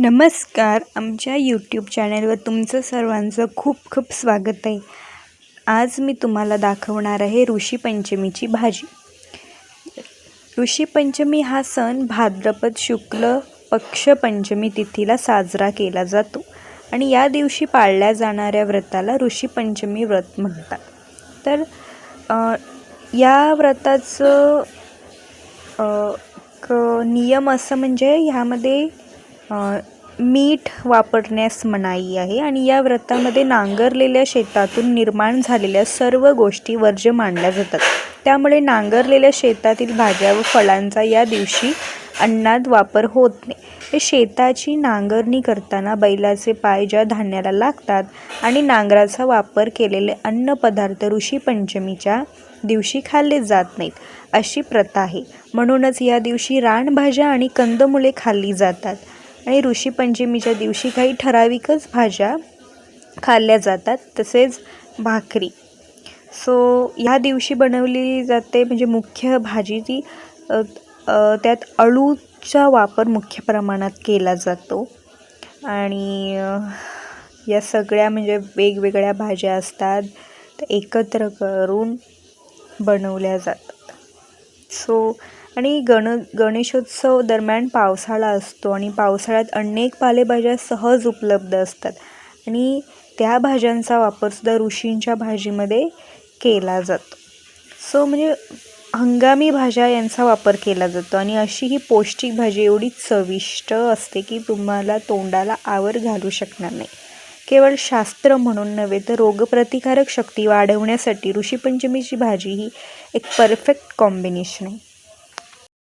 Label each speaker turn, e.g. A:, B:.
A: नमस्कार. आमच्या यूट्यूब चॅनलवर तुमचं सर्वांचं खूप खूप स्वागत आहे. आज मी तुम्हाला दाखवणार आहे ऋषीपंचमीची भाजी. ऋषीपंचमी हा सण भाद्रपद शुक्ल पक्ष पंचमी तिथीला साजरा केला जातो आणि या दिवशी पाळल्या जाणाऱ्या व्रताला ऋषीपंचमी व्रत म्हणतात. तर या व्रताचं क नियम असं म्हणजे ह्यामध्ये मीठ वापरण्यास मनाई आहे आणि या व्रतामध्ये नांगरलेल्या शेतातून निर्माण झालेल्या सर्व गोष्टी वर्ज्य मानल्या जातात. त्यामुळे नांगरलेल्या शेतातील भाज्या व फळांचा या दिवशी अन्नात वापर होत नाही. हे शेताची नांगरणी करताना बैलाचे पाय ज्या धान्याला लागतात आणि नांगराचा वापर केलेले अन्नपदार्थ ऋषीपंचमीच्या दिवशी खाल्ले जात नाहीत अशी प्रथा आहे. म्हणूनच या दिवशी रानभाज्या आणि कंदमुळे खाल्ली जातात. आणि ऋषीपंचमीच्या दिवशी काही ठराविकच भाज्या खाल्ल्या जातात तसेच भाकरी. सो ह्या दिवशी बनवली जाते म्हणजे मुख्य भाजी ती त्यात अळूचा वापर मुख्य प्रमाणात केला जातो. आणि या सगळ्या म्हणजे वेगवेगळ्या भाज्या असतात त्या एकत्र करून बनवल्या जातात. सो आणि गण गणेशोत्सव दरम्यान पावसाळा असतो आणि पावसाळ्यात अनेक पालेभाज्या सहज उपलब्ध असतात. आणि त्या भाज्यांचा वापरसुद्धा ऋषींच्या भाजीमध्ये केला जातो. सो म्हणजे हंगामी भाज्या यांचा वापर केला जातो आणि अशी ही पौष्टिक भाजी एवढी चविष्ट असते की तुम्हाला तोंडाला आवर घालू शकणार नाही. केवळ शास्त्र म्हणून नव्हे तर रोगप्रतिकारक शक्ती वाढवण्यासाठी ऋषीपंचमीची भाजी ही एक परफेक्ट कॉम्बिनेशन आहे.